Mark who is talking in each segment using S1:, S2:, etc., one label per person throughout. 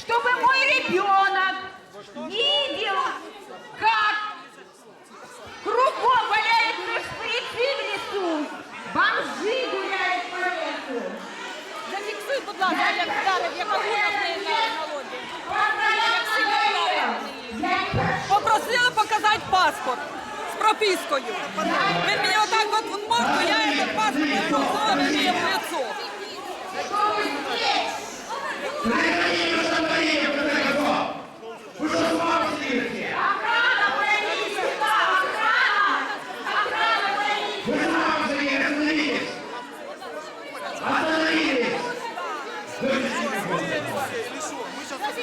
S1: чтобы мой ребенок видел, как кругом валяются шприцы в лесу, бомжи гуляют по лесу.
S2: Зафіксуй, будь ласка, як вдарив, яка була в неї на налогі. Як сильно вдарив в неї. Попросили показати паспорт з пропискою. Він мені отак от в морду, я этот паспорт не показала, він мені в лицо.
S1: Охрана,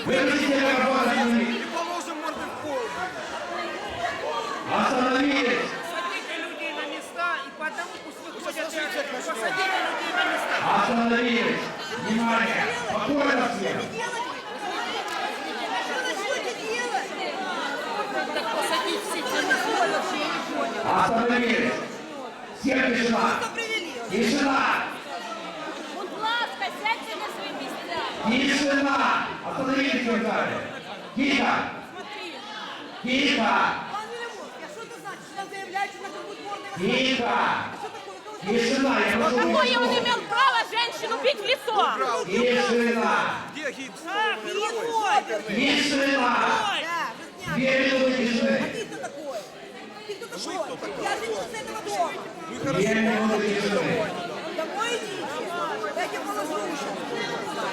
S3: И положим морды в пол.
S4: Остановились!
S5: Посадите людей на места и потому пусть выходят. Посадите людей на места.
S4: Остановились! Внимание! Спокойно всем! Остановились! Всем тишина! Тишина!
S2: Будь ласка, сядьте на свої місця.
S4: Тишина! Остановились в зале! Тихо! Тихо!
S6: А что это значит? Что заявляете гордость?
S4: Тихо!
S6: Такое? Кого-
S4: Тишина! Я прошу
S2: Какое он имел право женщину бить в лицо?
S4: Тишина! Тишина! Две минуты тишины!
S6: Ты кто такой? Ты кто такой? Я женщина с этого дома.
S4: Две минуты тишины!
S6: Домой идите. Дайте положу еще.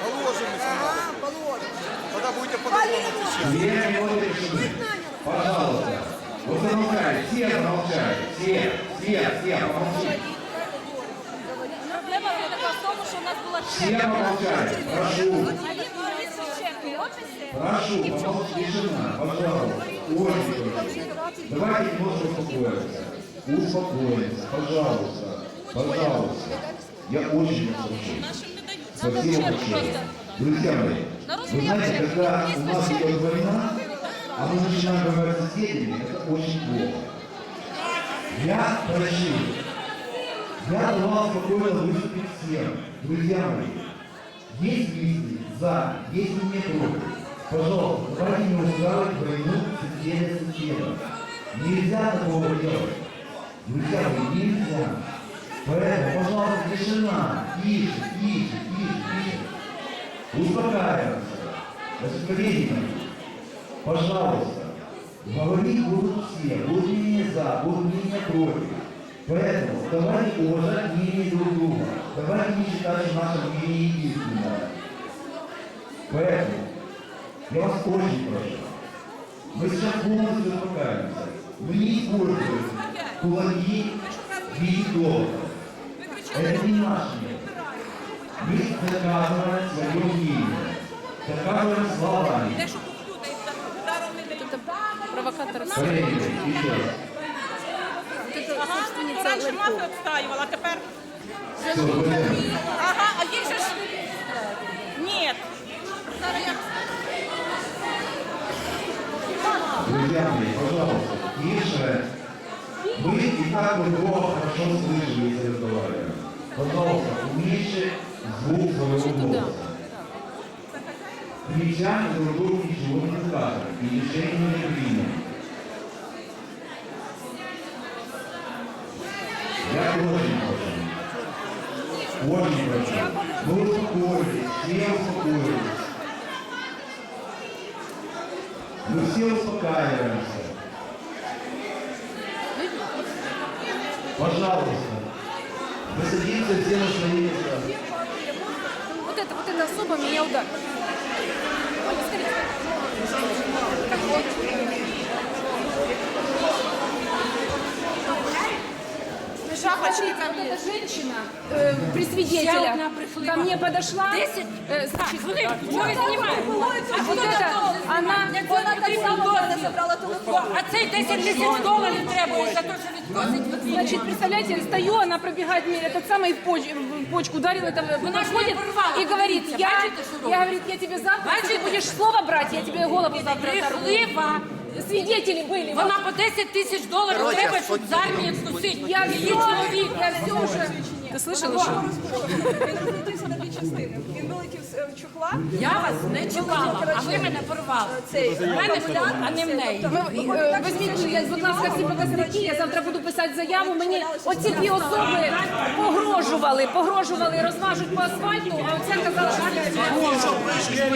S3: Положим, если надо.
S6: А, положим.
S3: Тогда будете по-другому отвечать.
S4: Пожалуйста! Вы замолчали! Все замолчали! Все! Все! Все! Помолчите!
S2: Проблема в тому, що у нас була
S4: Все помолчали! Прошу! Прошу, помолчите, тишина, пожалуйста. Очень. Давайте немножко успокоимся. Успокоимся, пожалуйста. Пожалуйста. Я очень вас прошу. Спасибо большое. Друзья мои, вы знаете, когда у нас идет война, а мы начинаем говорить с соседями, это очень плохо. Я просил, я давал спокойно выступить всем. Друзья мои, есть мысли за, есть не против. Пожалуйста, давайте не устраивать войну соседа с соседом. Нельзя такого делать. Друзья мои, нельзя. Поэтому, пожалуйста, тишина. Тише, тише, тише, тише. Успокаиваемся. Мои, пожалуйста, говорить будут все, будут мнение за, будут мнение против. Поэтому давайте уважать мнение друг друга. Давайте не считать, наше мнение единственное. Поэтому я вас очень прошу. Мы сейчас полностью успокаиваемся. Мы не используем кулаки доводов. Это не наше метод. Мы доказываем свое мнение. Доказываем словами.
S2: Провокатор.
S4: Коллеги, еще раз.
S2: Ага, раніше мати відстаювала, а тепер...
S4: Все, понятно.
S2: Ага, а їх же ж... Ні. Зараз я...
S4: Друзья мои, пожалуйста, тише. Мы и так друг друга хорошо слышим, если разговариваем. Пожалуйста, уменьши звук своего голоса. Кричать друг другу ничего не скажем, и решения не примем. Я очень прошу. Очень прошу. Мы успокоились, все успокоились. Мы все успокаиваемся. Пожалуйста. Мы садимся все на свои места.
S2: Вот это, вот эта особа меня ударила. Оля, скорее.
S7: Смотрите, вот эта женщина э, при свидетелях ко мне подошла. э, значит, вот это, она,
S6: Вона так само в мене забрала телефон.
S2: А цей 10 тисяч доларів треба за те, що відкосить
S7: значит, представляете, стою, она пробегает мне этот самый в, поч- в почку ударила, там, подходит и говорит, я, я, говорит, я тебе завтра, если ты будешь слово брать, я тебе голову завтра оторву.
S2: Брехлива.
S7: Свидетели были.
S2: Вона по 10 тисяч доларів треба, щоб з армії відкусити.
S7: Я
S2: Її
S7: все,
S2: чоловік.
S7: я все уже. Ты слышала, что?
S6: Він розлетівся на дві частини. Він вилетів з е, чух- чохла.
S8: Я вас не чекала, а ви мене порвали. У мене план, а не в неї.
S7: Е, Візьміть, я, будь ласка, всі показники, я завтра буду писати заяву. Мені оці дві особи погрожували, погрожували, розважуть по асфальту, а оця казала, що я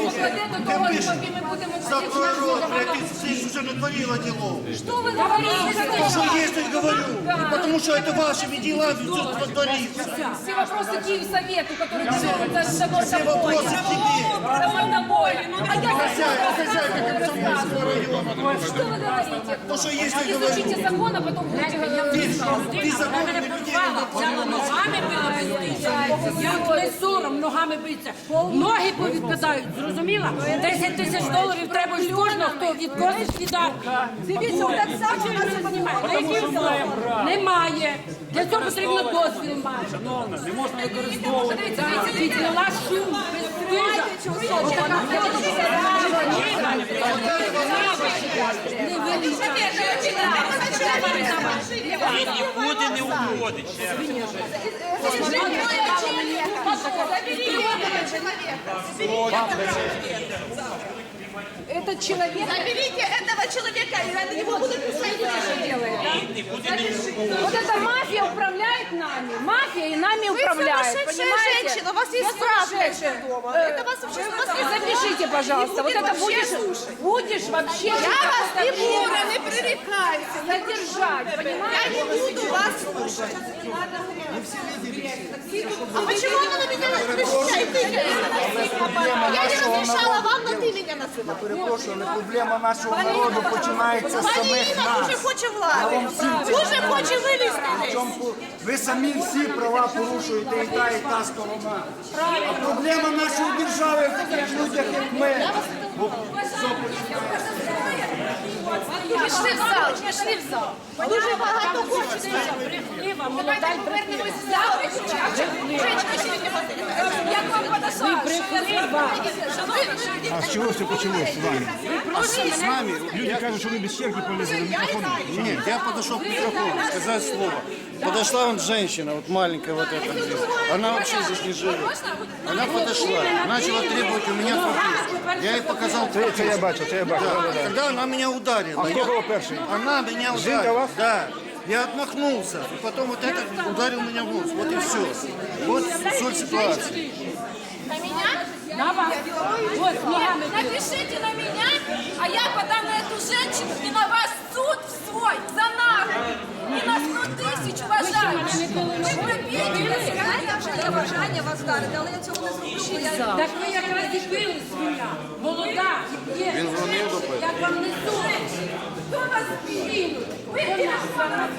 S7: покладе до того, поки ми будемо
S9: Закрой рот, блядь,
S7: сидіти.
S9: ты здесь уже натворила делов.
S7: Що ви говорите?
S9: Что есть, я говорю. И потому что это вашими делами все творится.
S7: Все вопросы Киевсовету, который за, за, за
S9: Все вопросы к тебе.
S7: За мордобоем. А я
S9: Хозяйка, хозяйка
S7: рассказываю.
S9: комсомольского района.
S7: Что вы говорите?
S9: То, что есть, я
S7: Изучите
S9: говорю.
S7: закон, а потом будете говорить.
S9: Ты закон
S8: мене
S9: людей
S8: порвала, взяла ногами била битися. Як не сором ногами битися. Ноги повідпадають, зрозуміла? 10 тисяч доларів треба з кожного, хто відкосить віддати.
S6: Дивіться, так само у нас і.
S8: Немає. Для цього потрібно дозвіл мати.
S5: Не можна використовувати.
S8: Дивіться,
S5: дивіться, не угодить.
S7: Этот человек
S6: Заберите этого человека, и на него будут писать
S7: Вот эта мафия управляет нами. Мафия и нами управляет.
S6: сумасшедшая
S7: понимаете?
S6: женщина, у вас есть
S7: Я
S6: справка
S7: сумасшедшая.
S6: дома.
S7: Э,
S6: Это вас вообще у вас есть-
S7: Запишите, пожалуйста. Вот
S6: Не
S7: это
S6: будем
S7: будешь,
S6: вообще слушать.
S7: будешь вообще
S6: Я вас не
S7: какое-то
S6: буду,
S7: время
S6: не пререкайте.
S7: задержать,
S6: Я
S7: понимаете?
S6: не буду вас слушать. А почему она на меня кричит? Я не разрешала вам, но ты меня называла.
S3: Перепрошую, але проблема нашого народу починається з
S6: Пані
S3: самих
S6: Інна дуже
S3: нас.
S6: хоче влади. Дуже хоче вилізти десь.
S3: Чому Ви самі всі права порушуєте і та, і та сторона. А проблема нашої держави в таких людях, як ми.
S7: Пішли в зал, пішли в зал.
S6: Дуже багато хоче.
S8: Брехлива, молода й брехлива.
S7: Як вам подошла?
S10: А с чего все началось с вами? С нами люди кажут, что вы без черги полезли на микрофон.
S9: Нет, я подошел к микрофону, сказать слово. Подошла вон женщина, вот маленькая вот эта здесь. Она вообще здесь не живет. Она подошла, начала требовать у меня прописку. Я ей показал
S10: це я бачу, це я бачу.
S9: Да, Тогда она меня ударила.
S10: А
S9: Я-
S10: хто був перший?
S9: Она меня ударила.
S10: вас?
S9: Да. Я отмахнулся. И потом вот этот ударил меня в нос. Вот и все. Вот соль ситуации.
S7: На меня?
S8: На вас. Ногами била.
S7: Напишите на меня, а я подам на эту женщину и на вас суд свой за нахуй. И на 100 тысяч
S6: Бажання вас дарити, але я цього не зроблю.
S8: Так ви якраз і били свиня. Молода, є. Він дзвонив до Як вам не соромно? Хто вас кинув? Ви нас